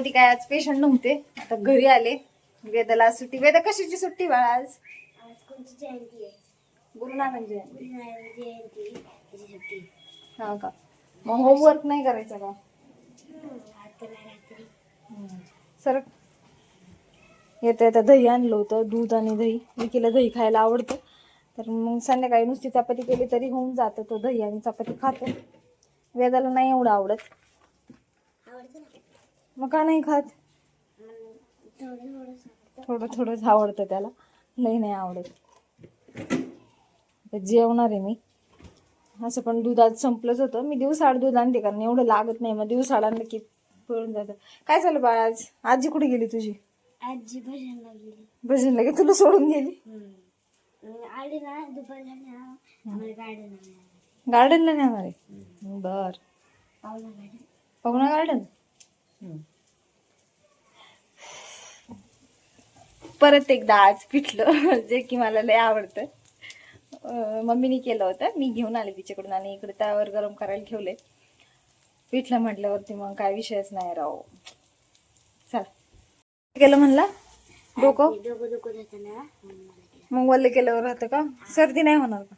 मध्ये काय आज पेशंट नव्हते. आता घरी आले. वेदाला सुट्टी. वेदा कशाची सुट्टी बाळा आज? आज कोणती जयंती आहे? जयंती. गुरुनानक जयंती. त्याची सुट्टी. हा का? मग होमवर्क नाही करायचं का? आता नाही रात्री. सर येतं येतं दही आणलं होतं दूध आणि दही. विकीला दही खायला आवडतं. तर मग संध्याकाळी नुसती चपाती केली तरी होऊन जातं तो दही आणि चपाती खातो. वेदाला नाही एवढं आवडत. आवडतं ना? मग का नाही खात? थोडं थोडंच आवडतं त्याला. लई नाही आवडत. जेवणार आहे मी. असं पण दूध आज संपलंच होतं. मी दिवसाआड दूध आणते कारण एवढं लागत नाही. मग दिवसाआड आणलं की पळून जातं. काय झालं बाळा आज? आजी कुठे गेली तुझी? आजी भजनला गेली. भजनला की तुला सोडून गेली? आली ना आम्हाला गार्डन गार्डनला नेणार आहे. बर. पावला गार्डन पवना गार्डन परत एकदा आज पिठलं जे की मला लय आवडतं. मम्मीने केलं होतं. मी घेऊन आले तिच्याकडून आणि इकडे त्यावर गरम करायला ठेवले. पिठलं म्हटल्यावरती मग काय विषयच नाही राव. चला. केलं म्हणला? डोकं? मग वल्ल केल्यावर राहतं का? सर्दी नाही होणार का?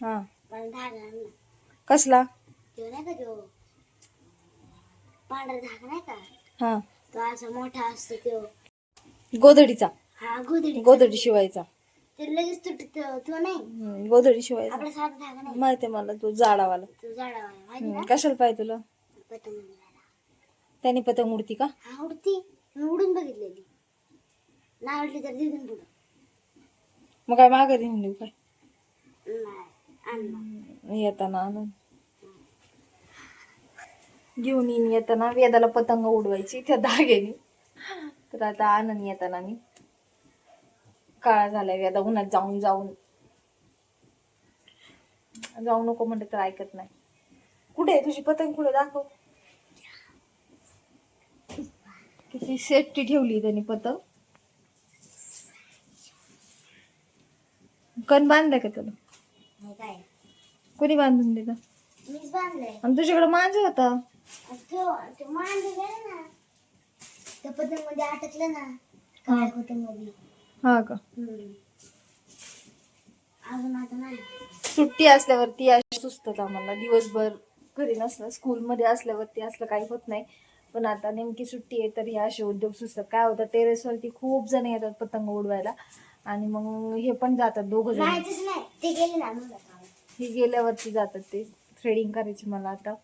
हा. कसला? हा. तो असा मोठा असतो तो. गोधडीचा. हा गोधडी गोधडी शिवायचा. ते लगेच तुटत तो नाही? हम्म, गोधडी शिवायचा. आपला साधा धागा नाही. माहिती आहे मला तू जाडावाला. तो झाडावाला माहिती हम्म, का कशाला पाहिजे तुला? पतंग उडवायला. त्याने पतंग उडती का? हा उडती. मी उडून बघितलेली. नाही आवडली तर दिदून पुढं. मग काय मागे देऊन देऊ काय? नाही येताना आणून घेऊन येईन येताना. वेदाला पतंग उडवायची त्या धाग्याने तर आता आणून येताना मी. काळा झालाय वेदा उन्हात जाऊन जाऊन. जाऊ नको म्हणते तर ऐकत नाही. कुठे आहे तुझी पतंग कुठे? दाखव. किती सेफ्टी ठेवली त्यांनी पतंग. कण बांधलाय का त्याला? नाही काय? कोणी बांधून दिलं? आणि तुझ्याकडे मांज होता आणि तो तो मांडले गेला ना त्या पतंगमध्ये अटकलं ना पतंगमध्ये हा का? अजून आता नाही. सुट्टी असल्यावरती अशी सुचतात आम्हाला. दिवसभर घरी नसलं स्कूलमध्ये असल्यावरती असलं काही होत नाही. पण आता नेमकी सुट्टी आहे तर हे असे उद्योग सुचतात. काय होतं टेरेसवरती खूप जण येतात पतंग उडवायला. आणि मग हे पण जातात दोघं जण. माहितीच नाही. ते गेले ना मग आता. हे गेल्यावरती जातात ते. थ्रेडिंग करायची मला आता.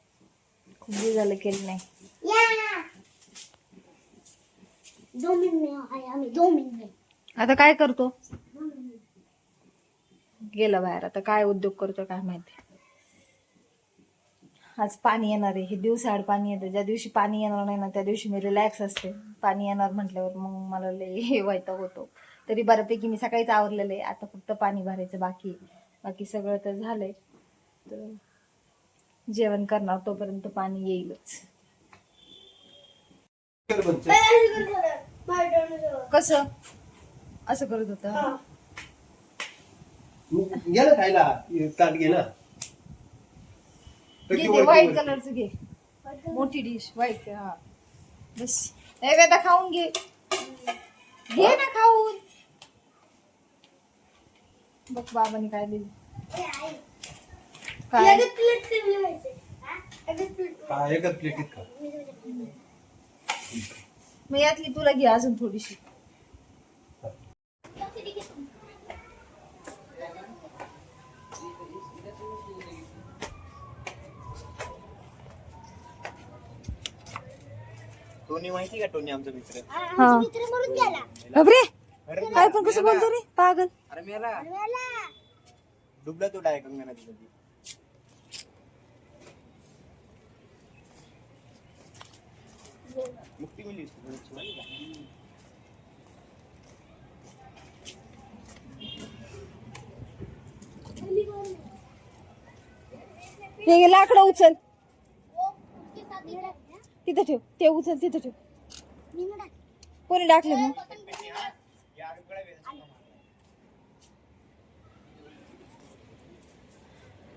खूप दिवस झालं केलं नाही. या दोन मिनिट आहे आम्ही दोन मिनिट आता काय करतो? गेला बाहेर. आता काय उद्योग करतो काय माहिती. आज पाणी येणार आहे. हे दिवसाआड पाणी येतं. ज्या दिवशी पाणी येणार नाही ना त्या दिवशी मी रिलॅक्स असते. पाणी येणार म्हटल्यावर मग मला लय हे व्हायचा होतो. तरी बऱ्यापैकी मी सकाळीच आवरलेलं आहे. आता फक्त पाणी भरायचं बाकी. बाकी सगळं तर झालंय. तर जेवण करणार तोपर्यंत पाणी येईलच. कसं? असं करत होतं. ना खायला ताट वरती व्हाईट. कलरचं घे. मोठी डिश व्हाईट हा. बस. ए वेदा खाऊन घे. घे ना खाऊन. बघ बाबाने काय दिली. काय? हा? एकच प्लेटीत खा मग यातली तुला घे अजून थोडीशी. टोनी माहिती का? टोनी आमचा मित्र. हा. मरून गेला बापरे काय पण कसं बोलतो रे? पागल. अरे मेला डुबला तो डायरेक्ट गंगा नदीमध्ये मुक्ती? हे लाकडं उचल. तिथं ठेव ते उचल तिथं ठेव. कोणी टाकले मग?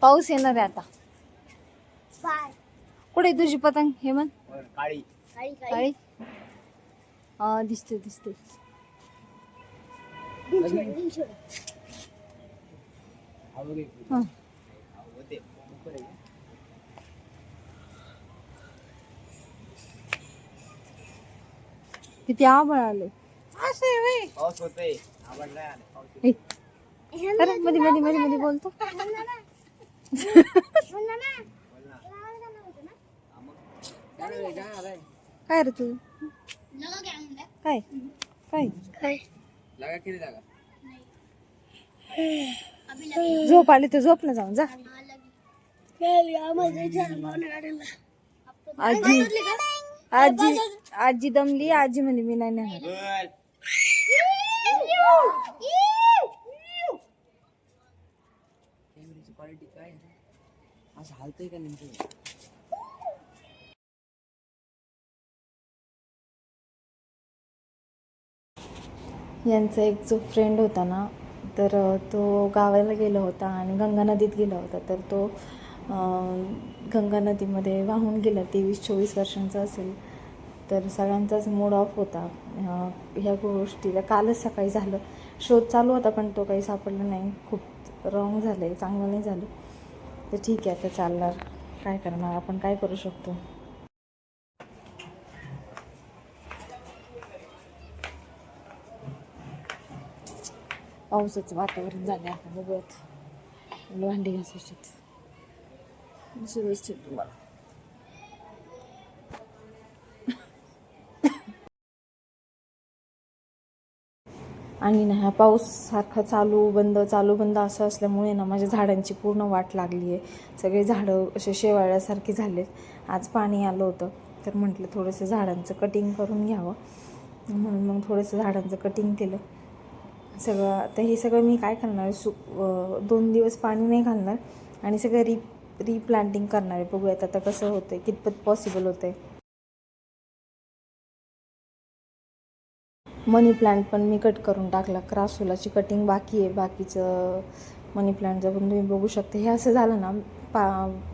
पाऊस येणार आहे आता. कुठे तुझी पतंग? हे होय, काळी. काळी हा दिसते दिसते. हा. किती आभाळ आले अरे मध्ये मध्ये मध्ये मध्ये बोलतो. ना. म्हणलं? काय रे तू लगा काय म्हणलं? काय काय काय? लागा किती. झोप आली तर झोप ना जाऊन जा आहे. आजी आजी आजी दमली आजी म्हणे मी नाही नेणार बोल क्वालिटी काय असं हालतंय का नेमकं यांचा एक जो फ्रेंड होता ना तर तो गावाला गेला होता आणि गंगा नदीत गेला होता. तर तो गंगा नदीमध्ये वाहून गेला. तेवीस चोवीस वर्षांचा असेल. तर सगळ्यांचाच मूड ऑफ होता. ह्या गोष्टीला कालच सकाळी झालं. शोध चालू होता पण तो काही सापडला नाही. खूप रॉंग झालं आहे चांगलं नाही झालं. तर ठीक आहे आता चालणार. काय करणार? आपण काय करू शकतो? पावसाचं वातावरण झालं आता बघूयात मला भांडी घासायची शुभेच्छा तुम्हाला आणि ना हा पाऊस सारखा चालू बंद चालू बंद असं असल्यामुळे ना माझ्या झाडांची पूर्ण वाट लागली आहे. सगळे झाडं असे शेवाळ्यासारखी झालेत. आज पाणी आलं होतं. तर म्हटलं थोडंसं झाडांचं कटिंग करून घ्यावं. म्हणून मग थोडंसं झाडांचं कटिंग केलं. सगळं आता हे सगळं मी काय करणार सु दोन दिवस पाणी नाही घालणार आणि सगळं री रिप्लांटिंग करणार आहे. बघूयात आता कसं होतं आहे कितपत पॉसिबल होतं आहे मनी प्लांट पण मी कट करून टाकला. क्रासोलाची कटिंग बाकी आहे. बाकीचं मनी प्लांटचं पण तुम्ही बघू शकता. हे असं झालं ना पा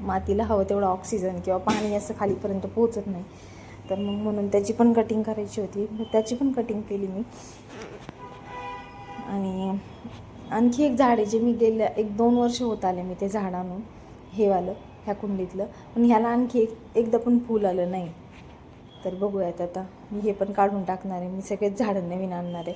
मातीला हवं तेवढं ऑक्सिजन किंवा पाणी असं खालीपर्यंत पोहोचत नाही. तर मग म्हणून त्याची पण कटिंग करायची होती. मग त्याची पण कटिंग केली मी. आणि आणखी एक झाड आहे जे मी गेल्या एक दोन वर्ष होत आले मी ते झाड आणून हे वालं ह्या कुंडीतलं. पण ह्याला आणखी एक एकदा पण फूल आलं नाही. तर बघूयात आता. मी हे पण काढून टाकणार आहे. मी सगळेच झाडं नवीन आणणार आहे.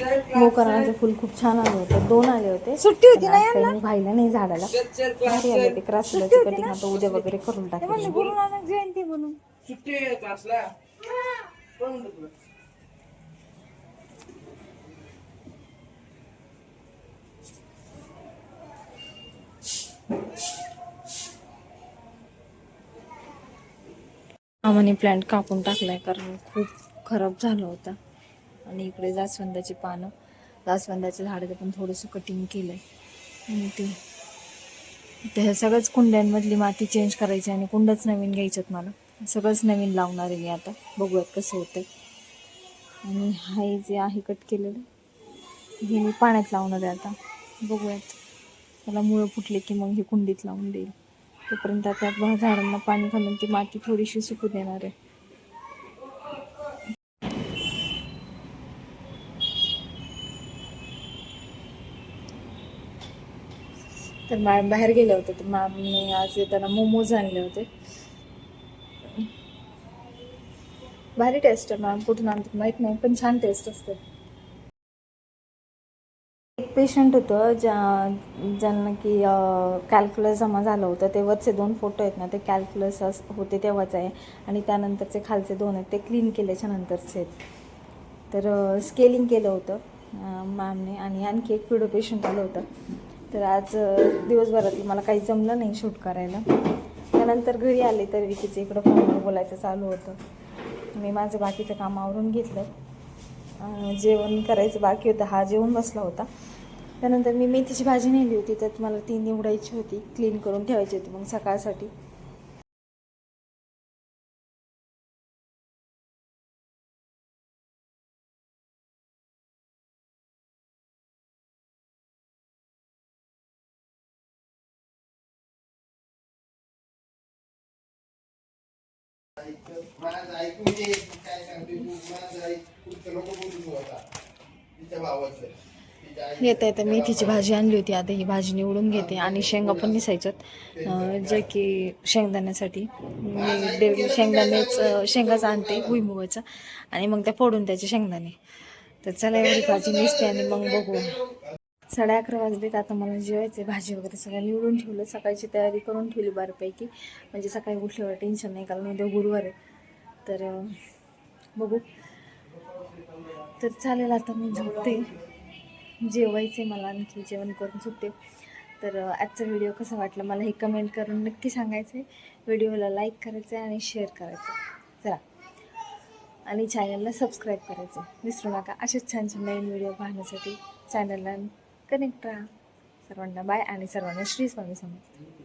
मोकराचं फुल खूप छान आलं होतं. दोन आले होते. सुट्टी होती ना काही भाईला नाही झाडाला. भारी आले ते क्रासलाची कटिंग आता उद्या वगैरे करून टाकेल. गुरु नानक जयंती म्हणून. सुट्टी क्लासला हा मनी प्लांट कापून टाकलाय कारण खूप खराब झालं होता. आणि इकडे जास्वंदाची पानं. जास्वंदाच्या झाडाचं पण थोडंसं कटिंग केलंय. आणि ते त्या सगळ्याच कुंड्यांमधली माती चेंज करायची आणि कुंडच नवीन घ्यायच्यात मला. सगळंच नवीन लावणार आहे मी आता. बघूयात कसं होतं आणि हे जे आहे कट केलेलं हे मी पाण्यात लावणार आहे आता. बघूयात. त्याला मुळं फुटले की मग हे कुंडीत लावून देईल. तोपर्यंत आता झाडांना पाणी घालून ती माती थोडीशी सुकू देणार आहे. तर मॅम बाहेर गेले होते. तर मॅमने आज येताना मोमोज आणले होते. भारी टेस्ट आहे मॅम. कुठून आणतात माहीत नाही पण छान टेस्ट असते. एक पेशंट होतं ज्या ज्यांना की कॅल्क्युलस जमा झालं होतं. तेव्हाचे दोन फोटो आहेत ना ते कॅल्क्युलस होते तेव्हाच आहे. आणि त्यानंतरचे खालचे दोन आहेत ते क्लीन केल्याच्या नंतरचे आहेत. तर स्केलिंग केलं होतं मॅमने आणि आणखी एक पिडो पेशंट आलं होतं. तर आज दिवसभरातलं दिवसभरात मला काही जमलं नाही शूट करायला. त्यानंतर घरी आले तर विकीचं इकडं फोनवर बोलायचं चालू होतं. मी माझं बाकीचं काम आवरून घेतलं. जेवण करायचं बाकी होतं. हा जेवण बसला होता. त्यानंतर मी मेथीची भाजी नेली होती. त्यात मला ती निवडायची होती. क्लीन करून ठेवायची होती मग सकाळसाठी. येता येता मेथीची भाजी आणली होती. आता ही भाजी निवडून घेते आणि शेंगा पण निसायच्यात जे की शेंगदाण्यासाठी. मी डेली शेंगदाणेच शेंगाच आणते भुईमुगाचं. आणि मग त्या फोडून त्याचे शेंगदाणे. तर चला एवढी भाजी निसते आणि मग बघू. साडे अकरा वाजलेत आता मला जेवायचे भाजी वगैरे सगळं निवडून ठेवलं. सकाळची तयारी करून ठेवली बऱ्यापैकी. म्हणजे सकाळी उठल्यावर टेन्शन नाही कारण उद्या गुरुवार आहे. तर बघू. तर चालेल आता मी झोपते. जेवायचे मला आणखी जेवण करून सुटते. तर आजचा व्हिडिओ कसा वाटला मला हे कमेंट करून नक्की सांगायचं आहे व्हिडिओला लाईक करायचं आहे आणि शेअर करायचं आहे. चला. आणि चॅनलला सबस्क्राईब करायचं आहे. विसरू नका. असेच छान छान नवीन व्हिडिओ पाहण्यासाठी. चॅनलला कनेक्ट राहा. सर्वांना बाय आणि सर्वांना श्री स्वामी समजते